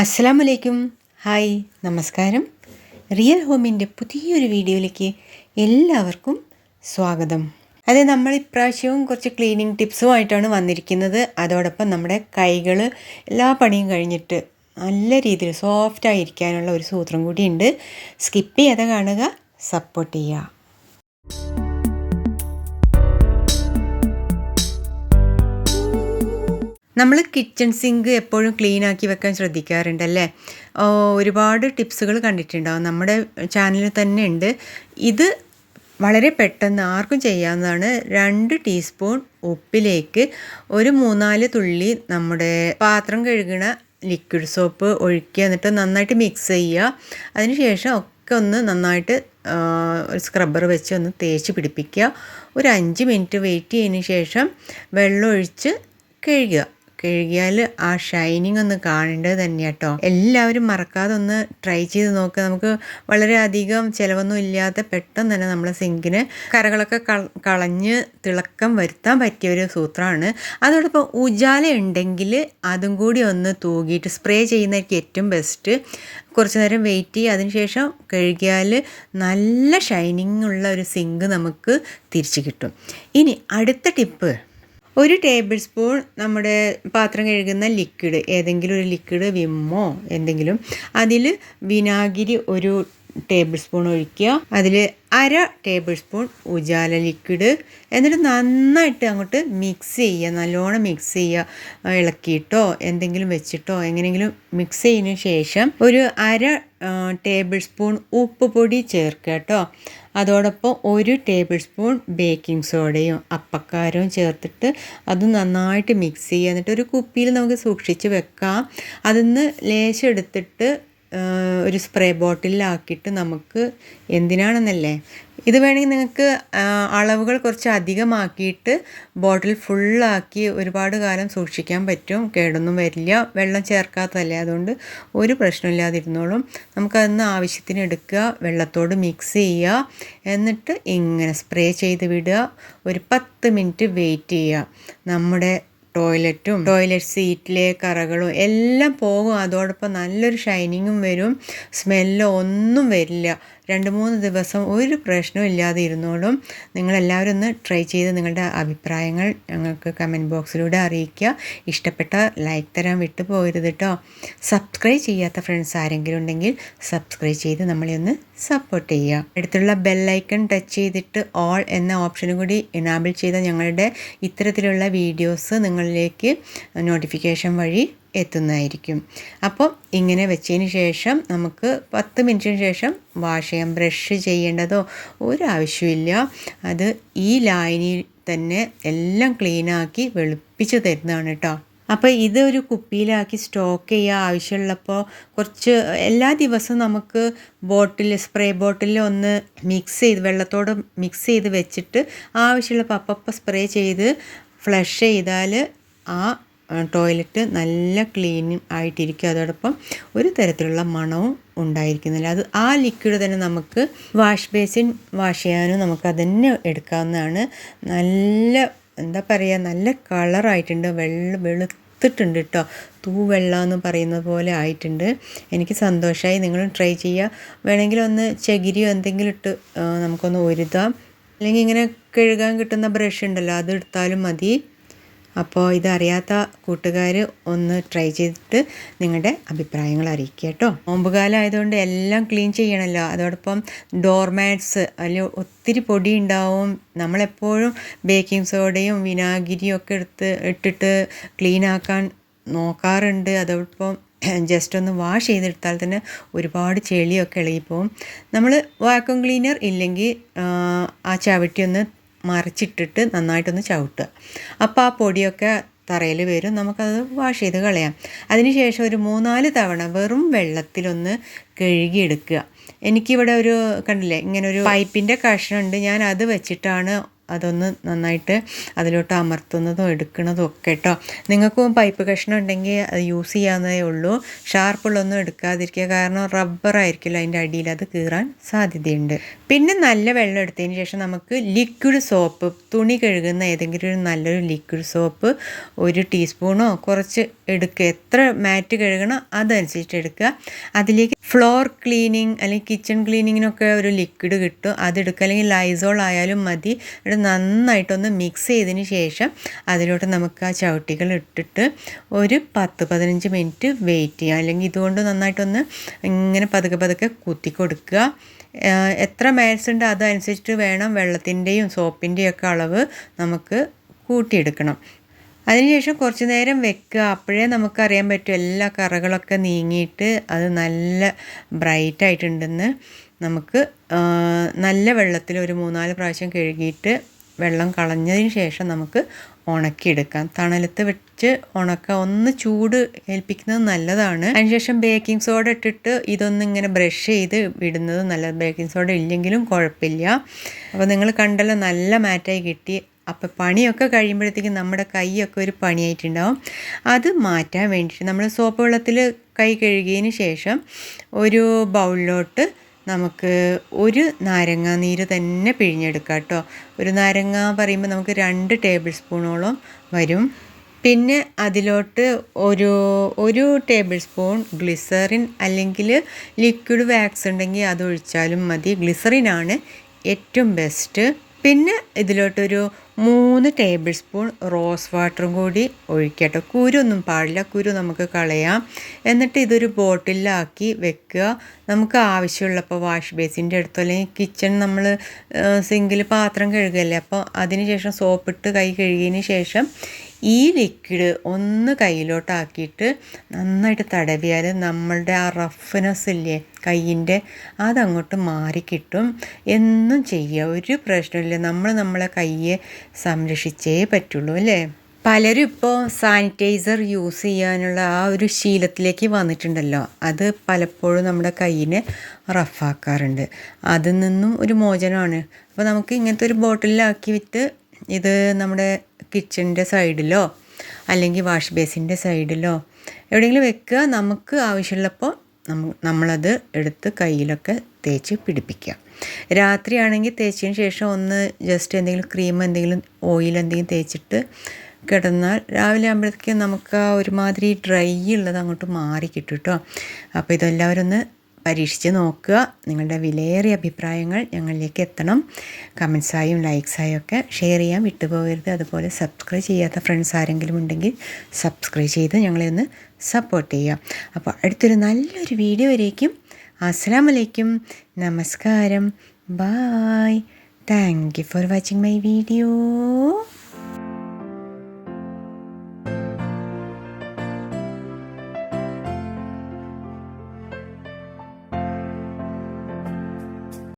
അസ്സാം വലൈക്കും ഹായ് നമസ്കാരം. റിയൽ ഹോമിന്റെ പുതിയൊരു വീഡിയോയിലേക്ക് എല്ലാവർക്കും സ്വാഗതം. അതെ നമ്മൾ ഇപ്രാവശ്യവും കുറച്ച് ക്ലീനിങ് ടിപ്സുമായിട്ടാണ് വന്നിരിക്കുന്നത്. അതോടൊപ്പം നമ്മുടെ കൈകൾ എല്ലാ പണിയും കഴിഞ്ഞിട്ട് നല്ല രീതിയിൽ സോഫ്റ്റ് ആയിരിക്കാനുള്ള ഒരു സൂത്രം കൂടിയുണ്ട്. സ്കിപ്പ് ചെയ്യാതെ കാണുക സപ്പോർട്ട് ചെയ്യുക. നമ്മൾ കിച്ചൺ സിങ്ക് എപ്പോഴും ക്ലീൻ ആക്കി വെക്കാൻ ശ്രദ്ധിക്കാറുണ്ടല്ലേ? ഒരുപാട് ടിപ്സുകൾ കണ്ടിട്ടുണ്ടാവും നമ്മുടെ ചാനലിൽ തന്നെ ഉണ്ട്. ഇത് വളരെ പെട്ടെന്ന് ആർക്കും ചെയ്യാവുന്നതാണ്. രണ്ട് ടീസ്പൂൺ ഉപ്പിലേക്ക് ഒരു മൂന്നാൽ തുള്ളി നമ്മുടെ പാത്രം കഴുകുന്ന ലിക്വിഡ് സോപ്പ് ഒഴിക്കുക. എന്നിട്ട് നന്നായിട്ട് മിക്സ് ചെയ്യുക. അതിനുശേഷം ഒക്കെ ഒന്ന് നന്നായിട്ട് ഒരു സ്ക്രബ്ബർ വെച്ച് ഒന്ന് തേച്ച് പിടിപ്പിക്കുക. ഒരു അഞ്ച് മിനിറ്റ് വെയിറ്റ് ചെയ്തതിന് ശേഷം വെള്ളം ഒഴിച്ച് കഴുകുക. കഴുകിയാൽ ആ ഷൈനിങ് ഒന്ന് കാണേണ്ടത് തന്നെ കേട്ടോ എല്ലാവരും മറക്കാതെ ഒന്ന് ട്രൈ ചെയ്ത് നോക്കുക നമുക്ക് വളരെയധികം ചിലവൊന്നും ഇല്ലാത്ത പെട്ടെന്ന് തന്നെ നമ്മളെ സിങ്കിന് കരകളൊക്കെ കള- കളഞ്ഞ് തിളക്കം വരുത്താൻ പറ്റിയ ഒരു സൂത്രമാണ്. അതോടൊപ്പം ഉജാല ഉണ്ടെങ്കിൽ അതും കൂടി ഒന്ന് തൂകിയിട്ട് സ്പ്രേ ചെയ്യുന്നതായിരിക്കും ഏറ്റവും ബെസ്റ്റ് കുറച്ച് നേരം വെയിറ്റ് ചെയ്യുക അതിനുശേഷം കഴുകിയാൽ നല്ല ഷൈനിങ് ഉള്ള ഒരു സിങ്ക് നമുക്ക് തിരിച്ചു കിട്ടും. ഇനി അടുത്ത ടിപ്പ് ഒരു ടേബിൾ സ്പൂൺ നമ്മുടെ പാത്രം കഴുകുന്ന ലിക്വിഡ് ഏതെങ്കിലും ഒരു ലിക്വിഡ് വിമ്മോ എന്തെങ്കിലും. അതിൽ വിനാഗിരി ഒരു ടേബിൾ സ്പൂൺ ഒഴിക്കുക. അതിൽ അര ടേബിൾ സ്പൂൺ ഉജാല ലിക്വിഡ്. എന്നിട്ട് നന്നായിട്ട് അങ്ങോട്ട് മിക്സ് ചെയ്യുക. നല്ലോണം മിക്സ് ചെയ്യുക. ഇളക്കിയിട്ടോ എന്തെങ്കിലും വെച്ചിട്ടോ എങ്ങനെയെങ്കിലും മിക്സ് ചെയ്തതിന് ശേഷം ഒരു അര ടേബിൾ സ്പൂൺ ഉപ്പ് പൊടി ചേർക്കുക കേട്ടോ. അതോടൊപ്പം ഒരു ടേബിൾ സ്പൂൺ ബേക്കിംഗ് സോഡയും അപ്പക്കാരവും ചേർത്തിട്ട് അത് നന്നായിട്ട് മിക്സ് ചെയ്യുക. എന്നിട്ട് ഒരു കുപ്പിയിൽ നമുക്ക് സൂക്ഷിച്ച് വെക്കാം. അതിൽ നിന്ന് ലേശം എടുത്തിട്ട് ഒരു സ്പ്രേ ബോട്ടിലാക്കിയിട്ട് നമുക്ക് എന്തിനാണെന്നല്ലേ? ഇത് വേണമെങ്കിൽ നിങ്ങൾക്ക് അളവുകൾ കുറച്ച് അധികമാക്കിയിട്ട് ബോട്ടിൽ ഫുള്ളാക്കി ഒരുപാട് കാലം സൂക്ഷിക്കാൻ പറ്റും. കേടൊന്നും വരില്ല. വെള്ളം ചേർക്കാത്തതല്ലേ? അതുകൊണ്ട് ഒരു പ്രശ്നമില്ലാതിരുന്നോളും. നമുക്കതൊന്ന് ആവശ്യത്തിന് എടുക്കുക വെള്ളത്തോട് മിക്സ് ചെയ്യുക. എന്നിട്ട് ഇങ്ങനെ സ്പ്രേ ചെയ്ത് വിടുക. ഒരു പത്ത് മിനിറ്റ് വെയിറ്റ് ചെയ്യുക. നമ്മുടെ ടോയ്ലറ്റും ടോയ്ലറ്റ് സീറ്റിലെ കറകളും എല്ലാം പോകും. അതോടൊപ്പം നല്ലൊരു ഷൈനിങ്ങും വരും. സ്മെല്ലോ ഒന്നും വരില്ല. രണ്ട് മൂന്ന് ദിവസം ഒരു പ്രശ്നവും ഇല്ലാതെ ഇരുന്നോളും. നിങ്ങളെല്ലാവരും ഒന്ന് ട്രൈ ചെയ്ത് നിങ്ങളുടെ അഭിപ്രായങ്ങൾ ഞങ്ങൾക്ക് കമന്റ് ബോക്സിലൂടെ അറിയിക്കുക. ഇഷ്ടപ്പെട്ട ലൈക്ക് തരാൻ വിട്ടു പോകരുത് കേട്ടോ സബ്സ്ക്രൈബ് ചെയ്യാത്ത ഫ്രണ്ട്സ് ആരെങ്കിലും ഉണ്ടെങ്കിൽ സബ്സ്ക്രൈബ് ചെയ്ത് നമ്മളെ ഒന്ന് സപ്പോർട്ട് ചെയ്യുക. അടുത്തുള്ള ബെല്ലൈക്കൺ ടച്ച് ചെയ്തിട്ട് ഓൾ എന്ന ഓപ്ഷനും കൂടി എനാബിൾ ചെയ്ത ഞങ്ങളുടെ ഇത്തരത്തിലുള്ള വീഡിയോസ് നിങ്ങളിലേക്ക് നോട്ടിഫിക്കേഷൻ വഴി എത്തുന്നതായിരിക്കും. അപ്പോൾ ഇങ്ങനെ വെച്ചതിന് ശേഷം നമുക്ക് പത്ത് മിനിറ്റിന് ശേഷം വാഷ് ചെയ്യാം ബ്രഷ് ചെയ്യേണ്ടതോ ഒരു ആവശ്യമില്ല അത് ഈ ലൈനിൽ തന്നെ എല്ലാം ക്ലീനാക്കി വെളുപ്പിച്ച് തരുന്നതാണ് കേട്ടോ. അപ്പോൾ ഇത് ഒരു കുപ്പിയിലാക്കി സ്റ്റോക്ക് ചെയ്യുക ആവശ്യമുള്ളപ്പോൾ കുറച്ച് എല്ലാ ദിവസവും നമുക്ക് ബോട്ടിൽ സ്പ്രേ ബോട്ടിൽ ഒന്ന് മിക്സ് ചെയ്ത് വെള്ളത്തോട് മിക്സ് ചെയ്ത് വെച്ചിട്ട് ആവശ്യമുള്ളപ്പോൾ അപ്പപ്പോൾ സ്പ്രേ ചെയ്ത് ഫ്ലഷ് ചെയ്താൽ ആ ടോയ്ലറ്റ് നല്ല ക്ലീൻ ആയിട്ടിരിക്കും. അതോടൊപ്പം ഒരു തരത്തിലുള്ള മണവും ഉണ്ടായിരിക്കുന്നില്ല. അത് ആ ലിക്വിഡ് തന്നെ നമുക്ക് വാഷ് ബേസിൻ വാഷ് ചെയ്യാനും നമുക്ക് അതന്നെ എടുക്കാവുന്നതാണ്. നല്ല എന്താ പറയുക നല്ല കളറായിട്ടുണ്ട് വെള്ള വെളുത്തിട്ടുണ്ട് കേട്ടോ തൂവെള്ള എന്ന് പറയുന്നത് പോലെ ആയിട്ടുണ്ട്. എനിക്ക് സന്തോഷമായി നിങ്ങളും ട്രൈ ചെയ്യുക വേണമെങ്കിൽ ഒന്ന് ചകിരിയോ എന്തെങ്കിലും ഇട്ട് നമുക്കൊന്ന് ഒരുതാം. അല്ലെങ്കിൽ ഇങ്ങനെ കഴുകാൻ കിട്ടുന്ന ബ്രഷ് ഉണ്ടല്ലോ അത് എടുത്താലും മതി. അപ്പോൾ ഇതറിയാത്ത കൂട്ടുകാർ ഒന്ന് ട്രൈ ചെയ്തിട്ട് നിങ്ങളുടെ അഭിപ്രായങ്ങൾ അറിയിക്കുക കേട്ടോ. നോമ്പുകാലം ആയതുകൊണ്ട് എല്ലാം ക്ലീൻ ചെയ്യണമല്ലോ അതോടൊപ്പം ഡോർമാറ്റ്സ് അല്ലെങ്കിൽ ഒത്തിരി പൊടി ഉണ്ടാവും. നമ്മളെപ്പോഴും ബേക്കിംഗ് സോഡയും വിനാഗിരിയും ഒക്കെ എടുത്ത് ഇട്ടിട്ട് ക്ലീൻ ആക്കാൻ നോക്കാറുണ്ട്. അതോടൊപ്പം ജസ്റ്റ് ഒന്ന് വാഷ് ചെയ്തെടുത്താൽ തന്നെ ഒരുപാട് ചെളിയൊക്കെ ഇളകിപ്പോവും. നമ്മൾ വാക്വം ക്ലീനർ ഇല്ലെങ്കിൽ ആ ചവിട്ടി ഒന്ന് മറിച്ചിട്ടിട്ട് നന്നായിട്ടൊന്ന് ചവിട്ടുക. അപ്പോൾ ആ പൊടിയൊക്കെ തറയിൽ വരും. നമുക്കത് വാഷ് ചെയ്ത് കളയാം. അതിനുശേഷം ഒരു മൂന്നാൽ തവണ വെറും വെള്ളത്തിലൊന്ന് കഴുകിയെടുക്കുക. എനിക്കിവിടെ ഒരു കണ്ടില്ലേ ഇങ്ങനെ ഒരു പൈപ്പിന്റെ കഷ്ണമുണ്ട്. ഞാൻ അത് വെച്ചിട്ടാണ് അതൊന്ന് നന്നായിട്ട് അതിലോട്ട് അമർത്തുന്നതും എടുക്കുന്നതും ഒക്കെ കേട്ടോ നിങ്ങൾക്കും പൈപ്പ് കഷ്ണം ഉണ്ടെങ്കിൽ അത് യൂസ് ചെയ്യാവുന്നതേ ഉള്ളൂ. ഷാർപ്പുള്ളൊന്നും എടുക്കാതിരിക്കുക. കാരണം റബ്ബർ ആയിരിക്കില്ല അതിന്റെ അടിയിൽ അത് കീറാൻ സാധ്യതയുണ്ട്. പിന്നെ നല്ല വെള്ളം എടുത്തതിന് ശേഷം നമുക്ക് ലിക്വിഡ് സോപ്പ് തുണി കഴുകുന്ന ഏതെങ്കിലും ഒരു നല്ലൊരു ലിക്വിഡ് സോപ്പ് ഒരു ടീസ്പൂണോ കുറച്ച് എടുക്കുക. എത്ര മാറ്റ് കഴുകണോ അതനുസരിച്ച് എടുക്കുക. അതിലേക്ക് ഫ്ലോർ ക്ലീനിങ് അല്ലെങ്കിൽ കിച്ചൺ ക്ലീനിങ്ങിനൊക്കെ ഒരു ലിക്വിഡ് കിട്ടും. അതെടുക്കുക അല്ലെങ്കിൽ ലൈസോൾ ആയാലും മതി. ഇവിടെ നന്നായിട്ടൊന്ന് മിക്സ് ചെയ്തതിന് ശേഷം അതിലോട്ട് നമുക്ക് ആ ചവിട്ടികൾ ഇട്ടിട്ട് ഒരു പത്ത് പതിനഞ്ച് മിനിറ്റ് വെയിറ്റ് ചെയ്യുക അല്ലെങ്കിൽ ഇതുകൊണ്ട് നന്നായിട്ടൊന്ന് ഇങ്ങനെ പതുക്കെ പതുക്കെ കുത്തി കൊടുക്കുക. എത്ര മാത്സ് ഉണ്ട് അതനുസരിച്ചിട്ട് വേണം വെള്ളത്തിന്റെയും സോപ്പിന്റെയും ഒക്കെ അളവ് നമുക്ക് കൂട്ടിയെടുക്കണം. അതിനുശേഷം കുറച്ച് നേരം വെക്കുക. അപ്പോഴേ നമുക്കറിയാൻ പറ്റും എല്ലാ കറകളൊക്കെ നീങ്ങിയിട്ട് അത് നല്ല ബ്രൈറ്റ് ആയിട്ടുണ്ടെന്ന്. നമുക്ക് നല്ല വെള്ളത്തിൽ ഒരു മൂന്നാൽ പ്രാവശ്യം കഴുകിയിട്ട് വെള്ളം കളഞ്ഞതിന് ശേഷം നമുക്ക് ഉണക്കിയെടുക്കാം. തണലത്ത് വെച്ച് ഉണക്ക ഒന്ന് ചൂട് ഏൽപ്പിക്കുന്നത് നല്ലതാണ്. അതിനുശേഷം ബേക്കിംഗ് സോഡ ഇട്ടിട്ട് ഇതൊന്ന് ഇങ്ങനെ ബ്രഷ് ചെയ്ത് വിടുന്നത് നല്ല ബേക്കിംഗ് സോഡ ഇല്ലെങ്കിലും കുഴപ്പമില്ല. അപ്പോൾ നിങ്ങൾ കണ്ടല്ലോ നല്ല മാറ്റായി കിട്ടി. അപ്പോൾ പണിയൊക്കെ കഴിയുമ്പോഴത്തേക്കും നമ്മുടെ കൈയൊക്കെ ഒരു പണിയായിട്ടുണ്ടാവും. അത് മാറ്റാൻ വേണ്ടിയിട്ട് നമ്മൾ സോപ്പ് വെള്ളത്തിൽ കൈ കഴുകിയതിന് ശേഷം ഒരു ബൗളിലോട്ട് നമുക്ക് ഒരു നാരങ്ങ നീര് തന്നെ പിഴിഞ്ഞെടുക്കാം കേട്ടോ. ഒരു നാരങ്ങ പറയുമ്പോൾ നമുക്ക് രണ്ട് ടേബിൾ സ്പൂണോളം വരും. പിന്നെ അതിലോട്ട് ഒരു ഒരു ടേബിൾ സ്പൂൺ ഗ്ലിസറിൻ അല്ലെങ്കിൽ ലിക്വിഡ് വാക്സ് ഉണ്ടെങ്കിൽ അത് ഒഴിച്ചാലും മതി. ഗ്ലിസറിനാണ് ഏറ്റവും ബെസ്റ്റ് പിന്നെ ഇതിലോട്ടൊരു മൂന്ന് ടേബിൾ സ്പൂൺ റോസ് വാട്ടറും കൂടി ഒഴിക്കട്ടോ. കുരൊന്നും പാടില്ല. കുരു നമുക്ക് കളയാം. എന്നിട്ട് ഇതൊരു ബോട്ടിലാക്കി വെക്കുക. നമുക്ക് ആവശ്യമുള്ളപ്പോൾ വാഷ് ബേസിന്റെ അടുത്തോ അല്ലെങ്കിൽ കിച്ചൺ നമ്മൾ സിങ്കിൽ പാത്രം കഴുകല്ലേ? അപ്പോൾ അതിന് ശേഷം സോപ്പിട്ട് കൈ കഴുകിയതിന് ശേഷം ഈ ലിക്വിഡ് ഒന്ന് കയ്യിലോട്ടാക്കിയിട്ട് നന്നായിട്ട് തടവിയാൽ നമ്മളുടെ ആ റഫ്നെസ് ഇല്ലേ കയ്യിന്റെ അതങ്ങോട്ട് മാറിക്കിട്ടും. എന്നും ചെയ്യുക. ഒരു പ്രശ്നമില്ല നമ്മൾ നമ്മളെ കയ്യെ സംരക്ഷിച്ചേ പറ്റുള്ളൂ അല്ലേ? പലരും ഇപ്പോൾ സാനിറ്റൈസർ യൂസ് ചെയ്യാനുള്ള ആ ഒരു ശീലത്തിലേക്ക് വന്നിട്ടുണ്ടല്ലോ. അത് പലപ്പോഴും നമ്മുടെ കയ്യിനെ റഫാക്കാറുണ്ട് അതിൽ നിന്നും ഒരു മോചനമാണ്. അപ്പോൾ നമുക്ക് ഇങ്ങനത്തെ ഒരു ബോട്ടിലാക്കി വിറ്റ് ഇത് നമ്മുടെ കിച്ചണിന്റെ സൈഡിലോ അല്ലെങ്കിൽ വാഷ് ബേസിന്റെ സൈഡിലോ എവിടെയെങ്കിലും വെക്കുക. നമുക്ക് ആവശ്യമുള്ളപ്പോൾ നമ്മ നമ്മളത് എടുത്ത് കയ്യിലൊക്കെ തേച്ച് പിടിപ്പിക്കുക. രാത്രിയാണെങ്കിൽ തേച്ചതിന് ശേഷം ഒന്ന് ജസ്റ്റ് എന്തെങ്കിലും ക്രീം എന്തെങ്കിലും ഓയിൽ എന്തെങ്കിലും തേച്ചിട്ട് കിടന്നാൽ രാവിലെ ആകുമ്പോഴത്തേക്കും നമുക്ക് ആ ഒരുമാതിരി ഡ്രൈ ഉള്ളത് അങ്ങോട്ട് മാറി കിട്ടും കേട്ടോ അപ്പോൾ ഇതെല്ലാവരും ഒന്ന് പരീക്ഷിച്ച് നോക്കുക. നിങ്ങളുടെ വിലയേറിയ അഭിപ്രായങ്ങൾ ഞങ്ങളിലേക്ക് എത്തണം. കമൻസായും ലൈക്സായും ഒക്കെ ഷെയർ ചെയ്യാൻ വിട്ടുപോകരുത്. അതുപോലെ സബ്സ്ക്രൈബ് ചെയ്യാത്ത ഫ്രണ്ട്സ് ആരെങ്കിലും ഉണ്ടെങ്കിൽ സബ്സ്ക്രൈബ് ചെയ്ത് ഞങ്ങളെ ഒന്ന് സപ്പോർട്ട് ചെയ്യുക. അപ്പോൾ അടുത്തൊരു നല്ലൊരു വീഡിയോ വരേക്കും. അസ്സാം വലൈക്കും നമസ്കാരം. Bye. Thank you for watching my video.